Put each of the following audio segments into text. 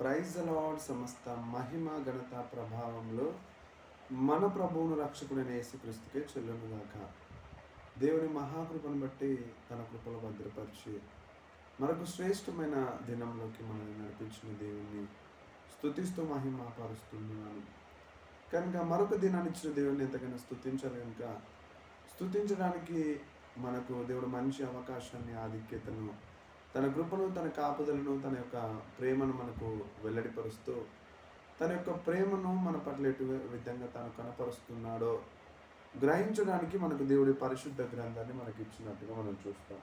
Praise lord సమస్త మహిమ ఘనత ప్రభావంలో మన ప్రభువును రక్షకుడైన యేసుక్రీస్తుకే చెల్లునుగాక. దేవుని మహాకృపను బట్టి తన కృపలు భద్రపరిచి మనకు శ్రేష్టమైన దినంలోకి మనల్ని నడిపించిన దేవుణ్ణి స్థుతిస్తూ మహిమ పరుస్తున్నాను కనుక మరొక దినాన్ని ఇచ్చిన దేవుడిని ఎంతకైనా స్థుతించాలి కనుక స్తుతించడానికి మనకు దేవుడు మంచి అవకాశాన్ని ఆధిక్యతను తన కృపను తన కాపుదలను తన యొక్క ప్రేమను మనకు వెల్లడిపరుస్తూ తన యొక్క ప్రేమను మన పట్ల ఎటు విధంగా తాను కనపరుస్తున్నాడో గ్రహించడానికి మనకు దేవుడి పరిశుద్ధ గ్రంథాన్ని మనకి ఇచ్చినట్టుగా మనం చూస్తాం.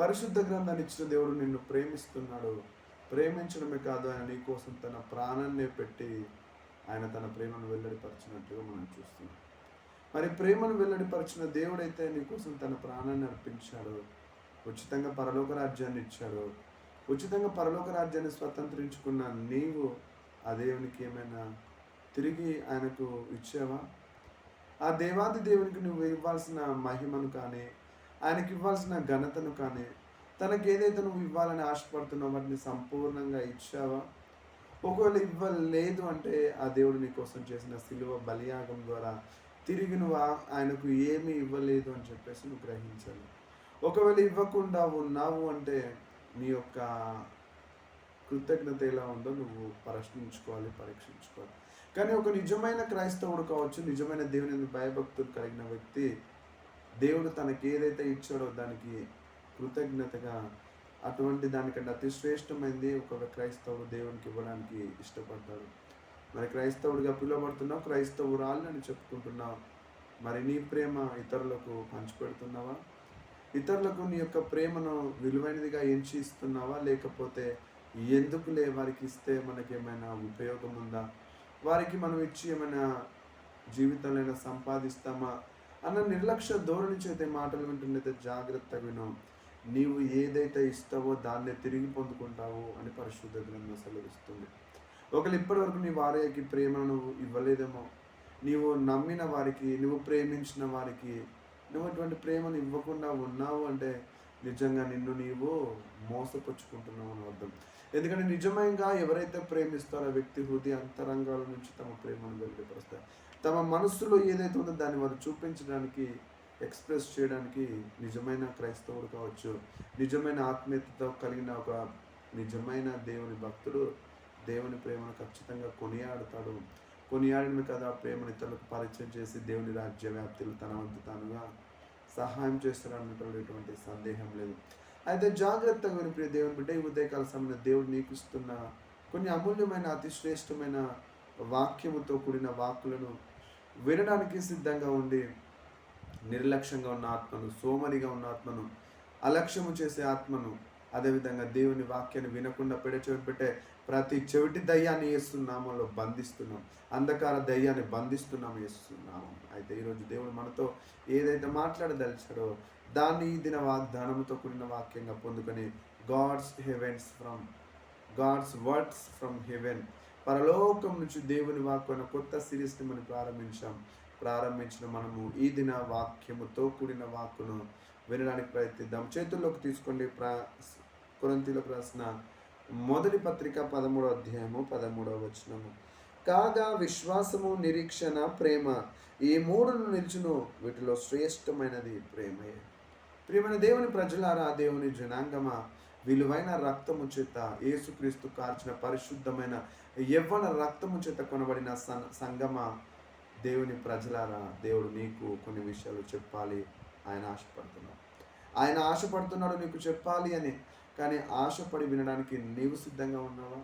పరిశుద్ధ గ్రంథాన్ని ఇచ్చిన దేవుడు నిన్ను ప్రేమిస్తున్నాడు. ప్రేమించడమే కాదు ఆయన నీ కోసం తన ప్రాణాన్నే పెట్టి ఆయన తన ప్రేమను వెల్లడిపరిచినట్టుగా మనం చూస్తున్నాం. మరి ప్రేమను వెల్లడిపరిచిన దేవుడైతే నీ కోసం తన ప్రాణాన్ని అర్పించాడు. ఉచితంగా పరలోక రాజ్యాన్ని ఇచ్చాడు. ఉచితంగా పరలోక రాజ్యాన్ని స్వతంత్రించుకున్న నీవు ఆ దేవునికి ఏమైనా తిరిగి ఆయనకు ఇచ్చావా? ఆ దేవాది దేవునికి నువ్వు ఇవ్వాల్సిన మహిమను కానీ ఆయనకి ఇవ్వాల్సిన ఘనతను కానీ తనకి ఏదైతే నువ్వు ఇవ్వాలని ఆశపడుతున్నావు వాటిని సంపూర్ణంగా ఇచ్చావా? ఒకవేళ ఇవ్వలేదు అంటే ఆ దేవుడు నీ కోసం చేసిన సిలువ బలియాగం ద్వారా తిరిగి నువ్వు ఆయనకు ఏమీ ఇవ్వలేదు అని చెప్పేసి నువ్వు గ్రహించాలి. ఒకవేళ ఇవ్వకుండా ఉన్నావు అంటే నీ యొక్క కృతజ్ఞత ఎలా ఉందో నువ్వు ప్రశ్నించుకోవాలి పరీక్షించుకోవాలి. కానీ ఒక నిజమైన క్రైస్తవుడు కావచ్చు నిజమైన దేవుని భయభక్తులు కలిగిన వ్యక్తి దేవుడు తనకి ఏదైతే ఇచ్చాడో దానికి కృతజ్ఞతగా అటువంటి దానికంటే అతి శ్రేష్టమైనది ఒక క్రైస్తవుడు దేవునికి ఇవ్వడానికి ఇష్టపడ్డాడు. మరి క్రైస్తవుడిగా పిలువబడుతున్నావు క్రైస్తవురాలు అని చెప్పుకుంటున్నావు. మరి నీ ప్రేమ ఇతరులకు పంచిపెడుతున్నావా? ఇతరులకు నీ యొక్క ప్రేమను విలువైనదిగా ఎంచి ఇస్తున్నావా లేకపోతే ఎందుకులే వారికి ఇస్తే మనకి ఏమైనా ఉపయోగం ఉందా? వారికి మనం ఇచ్చి ఏమైనా జీవితంలో సంపాదిస్తామా? అన్న నిర్లక్ష్య ధోరణి చేతే మాటలు వింటున్నైతే జాగ్రత్త విను. నీవు ఏదైతే ఇస్తావో దాన్నే తిరిగి పొందుకుంటావు అని పరిశుద్ధ గ్రంథం సెలవిస్తుంది. ఒకళ్ళు ఇప్పటి వరకు నీ వారికి ప్రేమను ఇవ్వలేదేమో. నీవు నమ్మిన వారికి నువ్వు ప్రేమించిన వారికి నువ్వు అటువంటి ప్రేమను ఇవ్వకుండా ఉన్నావు అంటే నిజంగా నిన్ను నీవు మోసపుచ్చుకుంటున్నావు అని అర్థం. ఎందుకంటే నిజంగా ఎవరైతే ప్రేమిస్తారో వ్యక్తి హృదయ అంతరంగాల నుంచి తమ ప్రేమను వెలువరిస్తారు తమ మనస్సులో ఏదైతే ఉందో దాన్ని వారు చూపించడానికి ఎక్స్ప్రెస్ చేయడానికి నిజమైన క్రైస్తవుడు కావచ్చు నిజమైన ఆత్మీయతతో కలిగిన ఒక నిజమైన దేవుని భక్తుడు దేవుని ప్రేమను ఖచ్చితంగా కొనియాడతాడు. కొనియాడిన కదా ప్రేమను ఇతరులకు పరిచయం చేసి దేవుని రాజ్య వ్యాప్తిలో తన వంతు తానుగా సహాయం చేస్తాడన్నటువంటి ఎటువంటి సందేహం లేదు. అయితే జాగ్రత్తగా విని ప్రియ దేవుని బిడ్డ ఈ ఉదయకాల సమయంలో దేవుడు నీకు ఇస్తున్న కొన్ని అమూల్యమైన అతి శ్రేష్టమైన వాక్యముతో కూడిన వాక్కులను వినడానికి సిద్ధంగా ఉండి నిర్లక్ష్యంగా ఉన్న ఆత్మను సోమరిగా ఉన్న ఆత్మను అలక్ష్యము చేసే ఆత్మను అదేవిధంగా దేవుని వాక్యాన్ని వినకుండా పెడచెవి పెట్టే ప్రతి చెవిటి దయ్యాన్ని వేస్తున్నామలో బంధిస్తున్నాం. అంధకార దయ్యాన్ని బంధిస్తున్నాం వేస్తున్నాము అయితే ఈరోజు దేవుడు మనతో ఏదైతే మాట్లాడదలిచాడో దాన్ని ఈ దిన వాగ్దానంతో కూడిన వాక్యంగా పొందుకొని God's heavens from God's words from heaven. పరలోకం నుంచి దేవుని వాక్కు అనే కొత్త సిరీస్ని మనం ప్రారంభించాం. ప్రారంభించిన మనము ఈ దిన వాక్యముతో కూడిన వాక్కును వినడానికి ప్రయత్నిద్దాం. చేతుల్లోకి తీసుకోండి. ప్రా కొరంతిలోకి రాసిన మొదటి పత్రిక పదమూడో అధ్యాయము పదమూడవ వచనము. కాగా విశ్వాసము నిరీక్షణ ప్రేమ ఈ మూడును నిలుచును వీటిలో శ్రేష్టమైనది ప్రేమయే ప్రియమైన దేవుని ప్రజలారా దేవుని జనాంగమా విలువైన రక్తము చేత యేసుక్రీస్తు కార్చిన పరిశుద్ధమైన యవ్వన రక్తము చేత కొనబడిన సన్ సంగమ? దేవుని ప్రజలారా దేవుడు నీకు కొన్ని విషయాలు చెప్పాలి. ఆయన ఆశపడుతున్నాడు. ఆయన ఆశపడుతున్నాడు నీకు చెప్పాలి అని కానీ ఆశపడి వినడానికి నీవు సిద్ధంగా ఉన్నావా?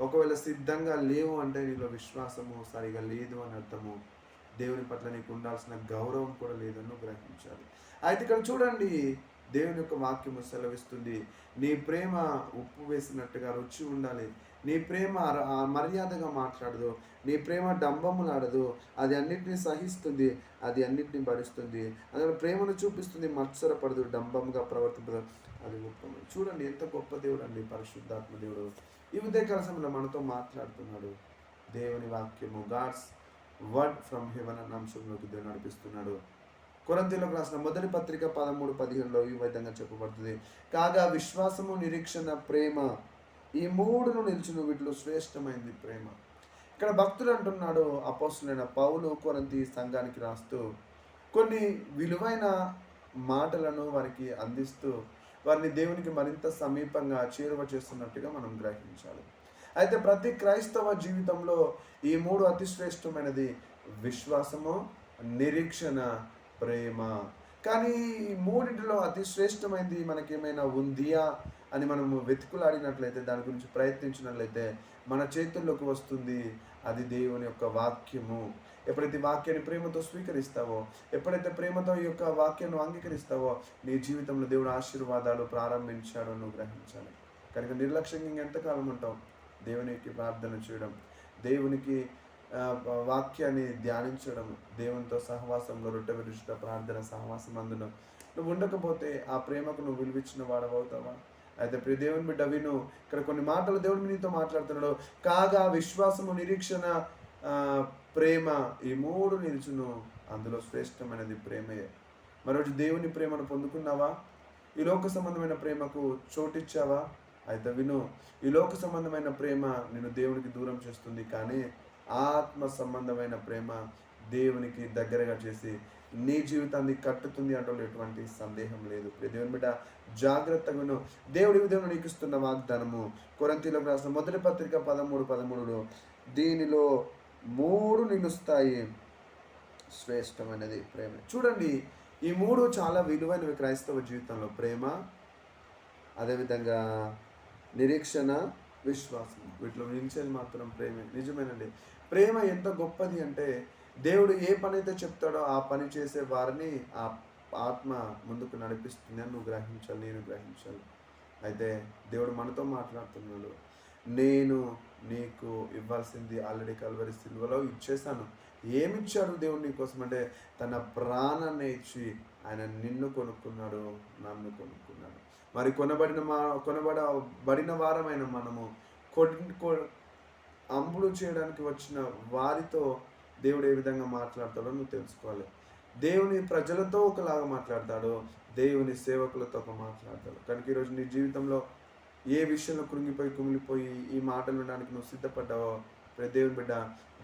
ఒకవేళ సిద్ధంగా లేవు అంటే నీలో విశ్వాసము సరిగా లేదు అని అర్థము. దేవుని పట్ల నీకు ఉండాల్సిన గౌరవం కూడా లేదని గ్రహించాలి. అయితే ఇక్కడ చూడండి దేవుని యొక్క వాక్యము సెలవిస్తుంది నీ ప్రేమ ఉప్పు వేసినట్టుగా రుచి ఉండాలి. నీ ప్రేమ మర్యాదగా మాట్లాడదు. నీ ప్రేమ డంబములాడదు. అది అన్నిటిని సహిస్తుంది అది అన్నిటిని భరిస్తుంది. అందులో ప్రేమను చూపిస్తుంది మత్సరపడదు డంబంగా ప్రవర్తింపదు. అది గొప్ప చూడండి ఎంత గొప్ప దేవుడు అండి పరిశుద్ధాత్మ దేవుడు. ఈ ఉదయకాల సమయంలో మనతో మాట్లాడుతున్నాడు. దేవుని వాక్యము గాడ్స్ వర్డ్ ఫ్రమ్ హెవెన్ అన్న అంశంలోకి దేవుడు నడిపిస్తున్నాడు. కొరంతిలో రాసిన మొదటి పత్రిక పదమూడు పదిహేనులో ఈ విధంగా చెప్పబడుతుంది. కాగా విశ్వాసము నిరీక్షణ ప్రేమ ఈ మూడును నిలిచిన వీటిలో శ్రేష్టమైంది ప్రేమ. ఇక్కడ భక్తుడు అంటున్నాడు అపోసులైన పౌలు కొరంతి సంఘానికి రాస్తూ కొన్ని విలువైన మాటలను వారికి అందిస్తూ వారిని దేవునికి మరింత సమీపంగా చేరువ చేస్తున్నట్టుగా మనం గ్రహించాలి. అయితే ప్రతి క్రైస్తవ జీవితంలో ఈ మూడు అతి శ్రేష్టమైనది విశ్వాసము నిరీక్షణ ప్రేమ. కానీ ఈ మూడింటిలో అతి శ్రేష్టమైనది మనకేమైనా ఉందియా అని మనము వెతుకులాడినట్లయితే దాని గురించి ప్రయత్నించినట్లయితే మన చేతుల్లోకి వస్తుంది. అది దేవుని యొక్క వాక్యము. ఎప్పుడైతే వాక్యాన్ని ప్రేమతో స్వీకరిస్తావో ఎప్పుడైతే ప్రేమతో ఈ యొక్క వాక్యాన్ని అంగీకరిస్తావో నీ జీవితంలో దేవుడు ఆశీర్వాదాలు ప్రారంభించాడు నువ్వు గ్రహించాలి. కనుక నిర్లక్ష్యంగా ఇంకెంతకాలం ఉంటావు దేవునికి ప్రార్థన చేయడం దేవునికి వాక్యాన్ని ధ్యానించడం దేవునితో సహవాసంలో రొట్టె విరుచుట ప్రార్థన సహవాసం అందున నువ్వు ఉండకపోతే ఆ ప్రేమకు నువ్వు విలువిచ్చిన వాడవవుతావా? అయితే ప్రియ దేవుని బిడ్డ విను. ఇక్కడ కొన్ని మాటలు దేవుడు నీతో మాట్లాడుతున్నాడు. కాగా విశ్వాసము నిరీక్షణ ప్రేమ ఈ మూడు నిలుచును. అందులో శ్రేష్టమైనది ప్రేమయే మరోజు దేవుని ప్రేమను పొందుకున్నావా? ఈ లోక సంబంధమైన ప్రేమకు చోటిచ్చావా? అయితే విను. ఈ లోక సంబంధమైన ప్రేమ నేను దేవునికి దూరం చేస్తుంది. కానీ ఆత్మ సంబంధమైన ప్రేమ దేవునికి దగ్గరగా చేసి నీ జీవితాన్ని కట్టుతుంది అంటూ ఎటువంటి సందేహం లేదు. దేవుని బిడ్డ జాగ్రత్తగాను. దేవుడి విధంగా నీకు ఇస్తున్న వాగ్దానము. కొరంతీలకు రాసిన మొదటి పత్రిక పదమూడు పదమూడులో దీనిలో మూడు నిలుస్తాయి శ్రేష్టమైనది ప్రేమ. చూడండి ఈ మూడు చాలా విలువైనవి క్రైస్తవ జీవితంలో. ప్రేమ అదేవిధంగా నిరీక్షణ విశ్వాసం. వీటిలో నిలిచేది మాత్రం ప్రేమే. నిజమేనండి. ప్రేమ ఎంత గొప్పది అంటే దేవుడు ఏ పని అయితే చెప్తాడో ఆ పని చేసే వారిని ఆ ఆత్మ ముందుకు నడిపిస్తుంది అని నువ్వు గ్రహించాలి నేను గ్రహించాలి. అయితే దేవుడు మనతో మాట్లాడుతున్నాడు. నేను నీకు ఇవ్వాల్సింది ఆల్రెడీ కల్వరి సిల్వలో ఇచ్చేసాను ఏమిచ్చాడు దేవుడు నీకోసం అంటే తన ప్రాణాన్ని ఇచ్చి ఆయన నిన్ను కొనుక్కున్నాడు నన్ను కొనుక్కున్నాడు. మరి కొనబడిన మా కొనబడబడిన వారమైన మనము కొ- అంబుడు చేయడానికి వచ్చిన వారితో దేవుడు ఏ విధంగా మాట్లాడతాడో నువ్వు తెలుసుకోవాలి. దేవుని ప్రజలతో ఒకలాగా మాట్లాడతాడు. దేవుని సేవకులతో ఒక మాట్లాడతాడు. కనుక ఈరోజు నీ జీవితంలో ఏ విషయంలో కృంగిపోయి కుమిలిపోయి ఈ మాటలు వినడానికి నువ్వు సిద్ధపడ్డావో ప్రతి దేవుని బిడ్డ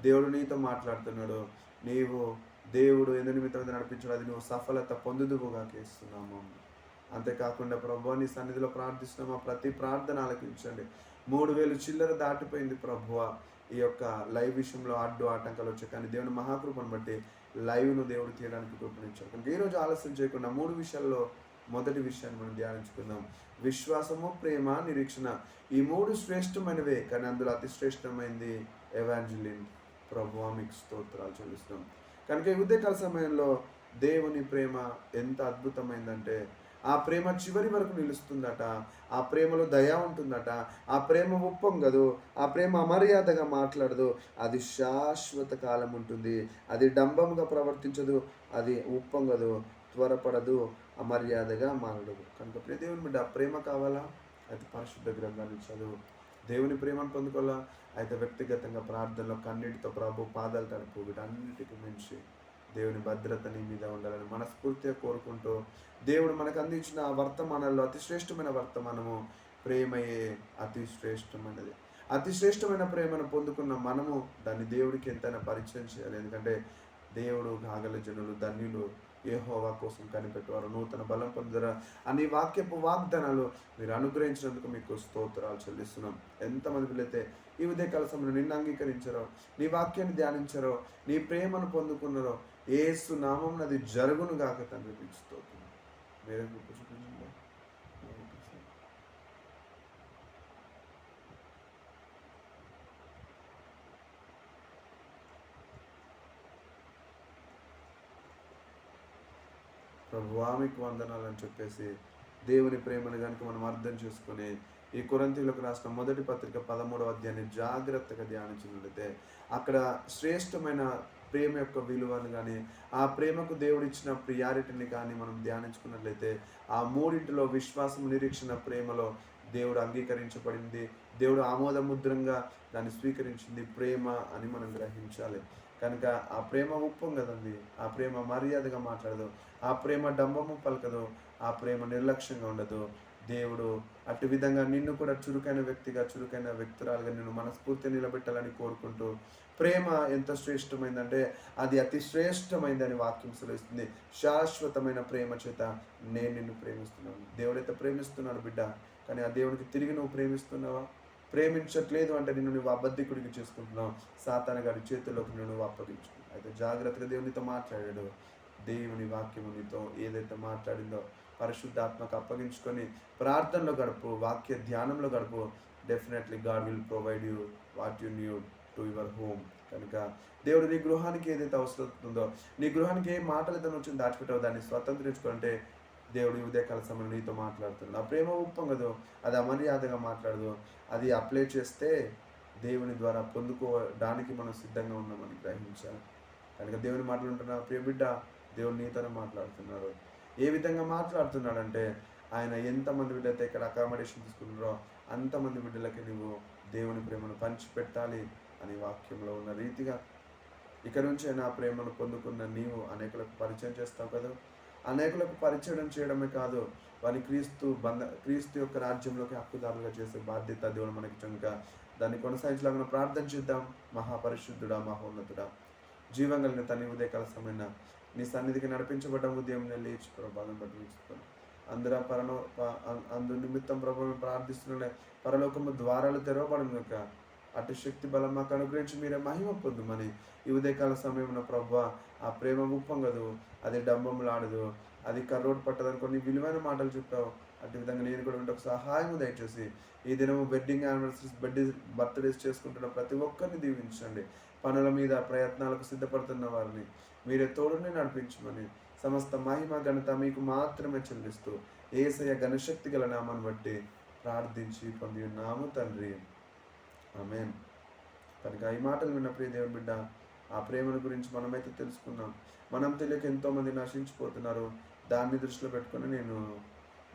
దేవుడు నీతో మాట్లాడుతున్నాడు. నీవు దేవుడు ఎందు నిమిత్తం నడిపించాడు అది నువ్వు సఫలత పొందుదువుగా చేస్తున్నాము. అంతేకాకుండా ప్రభు నీ సన్నిధిలో ప్రార్థిస్తున్నామా? ప్రతి ప్రార్థన ఆలకించండి. మూడు వేలు చిల్లర దాటిపోయింది ప్రభువ. ఈ యొక్క లైవ్ విషయంలో అడ్డు ఆటంకాలు వచ్చాయి. కానీ దేవుని మహాకృపను బట్టి లైవ్ను దేవుడు తీయడానికి కృపణించాడు కనుక ఈరోజు ఆలస్యం చేయకుండా మూడు విషయాల్లో మొదటి విషయాన్ని మనం ధ్యానించుకుందాం. విశ్వాసము ప్రేమ నిరీక్షణ ఈ మూడు శ్రేష్టమైనవే కానీ అందులో అతి శ్రేష్టమైనది ఎవాంజలిన్ ప్రభు స్తోత్రాలు చెల్లిస్తున్నాం. కనుక ఈ ఉదయకాల సమయంలో దేవుని ప్రేమ ఎంత అద్భుతమైందంటే ఆ ప్రేమ చివరి వరకు నిలుస్తుందట. ఆ ప్రేమలో దయ ఉంటుందట. ఆ ప్రేమ ఉప్పొంగదు ఆ ప్రేమ అమర్యాదగా మాట్లాడదు. అది శాశ్వత కాలం ఉంటుంది. అది డంబముగా ప్రవర్తించదు. అది ఉప్పొంగదు త్వరపడదు. అమర్యాదగా మారడదు. కనుక ప్రియ దేవుని బిడ్డ ప్రేమ కావాలా? అయితే పరిశుద్ధ గ్రంథాన్ని చదువు. దేవుని ప్రేమను పొందుకోవాలా? అయితే వ్యక్తిగతంగా ప్రార్థనలో కన్నీటితో ప్రభు పాదాలు తడుపు వీటన్నిటికీ మించి దేవుని భద్రత నీ మీద ఉండాలని మనస్ఫూర్తిగా కోరుకుంటూ దేవుడు మనకు అందించిన ఆ వర్తమానాల్లో అతి శ్రేష్టమైన వర్తమానము ప్రేమయే అతి శ్రేష్టమైనది అతి శ్రేష్టమైన ప్రేమను పొందుకున్న మనము దాన్ని దేవుడికి ఎంతైనా పరిచయం చేయాలి. ఎందుకంటే దేవుడు కాగల జనులు ధన్యులు ఏహోవా కోసం కనిపెట్టేవారు. నూతన బలం పొందరా అనే వాక్యపు వాగ్దానాలు మీరు అనుగ్రహించినందుకు మీకు స్తోత్రాలు చెల్లిస్తున్నాం. ఎంతమంది పిల్లైతే ఈ ఉదయకాల సమయంలో నిన్ను అంగీకరించారో నీ వాక్యాన్ని ధ్యానించారో నీ ప్రేమను పొందుకున్నారో ఏసు నామం అది జరుగును గాక తండ్రి మీకు మీరే చూపించండి. ప్రభువా మీకు వందనాలు అని చెప్పేసి దేవుని ప్రేమను కనుక మనం అర్థం చేసుకొని ఈ కొరంతీలకు రాసిన మొదటి పత్రిక పదమూడవ అధ్యాయాన్ని జాగ్రత్తగా ధ్యానించినట్లయితే అక్కడ శ్రేష్టమైన ప్రేమ యొక్క విలువను కానీ ఆ ప్రేమకు దేవుడు ఇచ్చిన ప్రియారిటీని కానీ మనం ధ్యానించుకున్నట్లయితే ఆ మూడింటిలో విశ్వాసం నిరీక్షణ ప్రేమలో దేవుడు అంగీకరించబడింది. దేవుడు ఆమోదముద్రంగా దాన్ని స్వీకరించింది ప్రేమ అని మనం గ్రహించాలి. కనుక ఆ ప్రేమ ఉప్పం కదండి? ఆ ప్రేమ మర్యాదగా మాట్లాడదు. ఆ ప్రేమ డంబము పలకదు. ఆ ప్రేమ నిర్లక్ష్యంగా ఉండదు. దేవుడు అటు విధంగా నిన్ను కూడా చురుకైన వ్యక్తిగా చురుకైన వ్యక్తురాలుగా నిన్ను మనస్ఫూర్తి నిలబెట్టాలని కోరుకుంటూ ప్రేమ ఎంత శ్రేష్టమైందంటే అది అతి శ్రేష్టమైందని వాక్యం సెలవిస్తుంది. శాశ్వతమైన ప్రేమ చేత నేను నిన్ను ప్రేమిస్తున్నాను. దేవుడైతే ప్రేమిస్తున్నాడు బిడ్డ కానీ ఆ దేవుడికి తిరిగి నువ్వు ప్రేమిస్తున్నావా? ప్రేమించట్లేదు అంటే నిన్ను నువ్వు అబద్ధికుడికి చేసుకుంటున్నావు. సాతాన గారి చేతుల్లోకి నువ్వు అప్పగించు అయితే జాగ్రత్తగా దేవునితో మాట్లాడాడు. దేవుని వాక్యము నీతో ఏదైతే మాట్లాడిందో పరిశుద్ధాత్మకు అప్పగించుకొని ప్రార్థనలో గడుపు వాక్య ధ్యానంలో గడుపు definitely God will provide you what you knew to your home కనుక దేవుడు నీ గృహానికి ఏదైతే అవసరం ఉందో నీ గృహానికి ఏ మాటలు ఏదైనా వచ్చి దాచిపెట్టావు దాన్ని స్వతంత్రించుకుంటే దేవుడు ఉదయ ఉదయకాల సమయంలో నీతో మాట్లాడుతున్నాడు. ఆ ప్రేమ ఉప్పొంగదు అది అమర్యాదగా మాట్లాడదు. అది అప్లై చేస్తే దేవుని ద్వారా పొందుకోవడానికి మనం సిద్ధంగా ఉన్నామని గ్రహించాలి. కనుక దేవుని మాట్లాడుతున్న ప్రియ బిడ్డ దేవుడు నీతోనే మాట్లాడుతున్నాడు ఏ విధంగా మాట్లాడుతున్నాడంటే ఆయన ఎంతమంది బిడ్డలతో ఇక్కడ అకామిడేషన్ తీసుకున్నారో అంతమంది బిడ్డలకి నువ్వు దేవుని ప్రేమను పంచిపెట్టాలి అనే వాక్యంలో ఉన్న రీతిగా ఇక నుంచే నా ప్రేమను పొందుకున్న నీవు అనేకులకు పరిచయం చేస్తావు కదా. అనేకులకు పరిచయం చేయడమే కాదు వారి క్రీస్తు బంధ క్రీస్తు యొక్క రాజ్యంలోకి హక్కుదారులుగా చేసే బాధ్యత దేవుడు మనకి కనుక దాన్ని కొనసాగించలాగా ప్రార్థన చేద్దాం. మహాపరిశుద్ధుడా మహోన్నతుడా. జీవం కలిగిన తని ఉదయకాల సమయంలో నీ సన్నిధికి నడిపించబడ్డం ఉదయం నేను లేచి ప్రభావం బట్టి ఉంచుతాను అందరూ పరలో అందు నిమిత్తం ప్రభావం ప్రార్థిస్తున్న పరలోకము ద్వారాలు తెరవబడము యొక్క అటు శక్తి బలం మాకు అనుగ్రహించి మీరే మహిమ పొందుమని ఈ ఉదయకాల సమయంలో ప్రభు ఆ ప్రేమ ఉప్పొంగదు అది డంబములాడదు. అది కర్రోడ్ పట్టదని కొన్ని విలువైన మాటలు చెప్పావు. అటు విధంగా నేను కూడా ఉంటే ఒక సహాయం దయచేసి ఈ దినము వెడ్డింగ్ యానివర్సరీస్ బర్త్డే బర్త్డేస్ చేసుకుంటున్న ప్రతి ఒక్కరిని దీవించండి. పనుల మీద ప్రయత్నాలకు సిద్ధపడుతున్న వారిని మీరు తోడుని నడిపించమని సమస్త మహిమ ఘనత మీకు మాత్రమే చెల్లిస్తూ ఏసయ ఘనశక్తి గల నామాన్ని బట్టి ప్రార్థించి పొంది ఉన్నాము తండ్రి. ఆమేన్. కనుక ఈ మాటలు విన్న ప్రియ దేవుని బిడ్డ ఆ ప్రేమను గురించి మనమైతే తెలుసుకున్నాం మనం తెలియక ఎంతోమంది నశించిపోతున్నారు. దాన్ని దృష్టిలో పెట్టుకొని నేను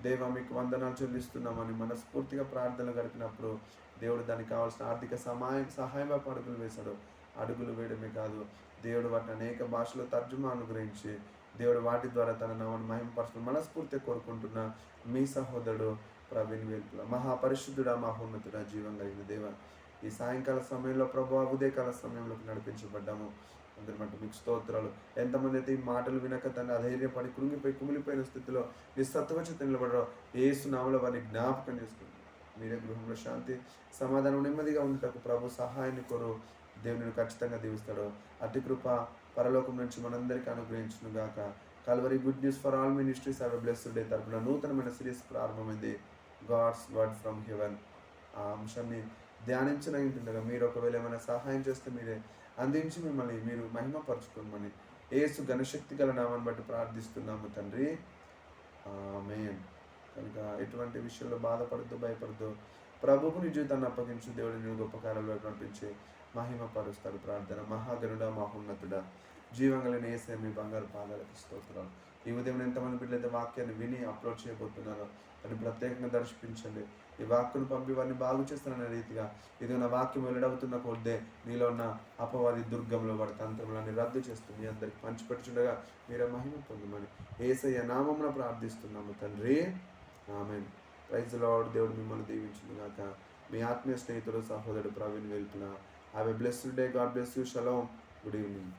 దేవ మీకు వందనాలు చెల్లిస్తున్నామని మనస్ఫూర్తిగా ప్రార్థనలు గడిపినప్పుడు దేవుడు దానికి కావాల్సిన ఆర్థిక సహాయం సహాయం పడుకులు వేశాడు. అడుగులు వేయడమే కాదు దేవుడు వాటిని అనేక భాషలో తర్జుమా అనుగ్రహించి దేవుడు వాటి ద్వారా తన నామను మహిమపరచడం మనస్ఫూర్తి కోరుకుంటున్న మీ సహోదరుడు ప్రవీణ్ వేల్పుల. మహాపరిశుద్ధుడా మహోన్నతుడా జీవం కలిగిన దేవ ఈ సాయంకాల సమయంలో ప్రభు ఉదయకాల సమయంలో నడిపించబడ్డాము. అందరి మటు మీకు స్తోత్రాలు. ఎంతమంది అయితే ఈ మాటలు వినక తన అధైర్యపడి కృంగిపోయి కుమిలిపోయిన స్థితిలో నిస్సత్వచ్చి నిలబడరో ఏసు సునామలో వారిని జ్ఞాపకం చేసుకుంటారు మీరే గృహంలో శాంతి సమాధానం నెమ్మదిగా ఉండటకు ప్రభు సహాయాన్ని కోరు దేవుని ఖచ్చితంగా దీవిస్తాడు. అతి కృప పరలోకం నుంచి మనందరికీ అనుగ్రహించును గాక. Calvary good news for all ministries have blessed day తరపున నూతనమైన సిరీస్ ప్రారంభమైంది. God's word from heaven. ఆ అంశాన్ని ధ్యానించిన ఉంటుండగా మీరు ఒకవేళ ఏమైనా సహాయం చేస్తే మీరే అందించి మిమ్మల్ని మీరు మహిమపరచుకోమని ఏసు ఘనశక్తి గల నామాన్ని బట్టి ప్రార్థిస్తున్నాము తండ్రి. మేన్ కనుక ఎటువంటి విషయంలో బాధపడద్దు భయపడద్దు. ప్రభుకు నీ జీవితాన్ని అప్పగించు దేవుడిని గొప్ప కార్యాలు నడిపించి మహిమ పరుస్తాడు ప్రార్థన. మహాగరుడ మహోన్నతుడ జీవంగల నేసే మీ బంగారు పాదాలకు స్తోత్రాలు. ఈ ఉదయం ఎంతమంది బిడ్డలైతే వాక్యాన్ని విని అప్లోడ్ చేయబోతున్నారో దాన్ని ప్రత్యేకంగా దర్శించండి. ఈ వాక్కును పంపి వారిని బాగు చేస్తాననే రీతిగా ఇది నా వాక్యం వెల్లడవుతున్న కొద్దే నీలో ఉన్న అపవాది దుర్గంలో వాడి తంత్రములన్నీ రద్దు చేస్తుంది అందరికి పంచిపెట్టుచుండగా మీరే మహిమ పొందమని ఏసయ్య నామమున ప్రార్థిస్తున్నాము తండ్రి. ఆమె ప్రైజ్ లార్డ్. దేవుడు మిమ్మల్ని దీవించింది కాక మీ ఆత్మీయ స్నేహితుడు సహోదరుడు Praveen వెల్పున. Have a blessed day. God bless you. Shalom. Good evening.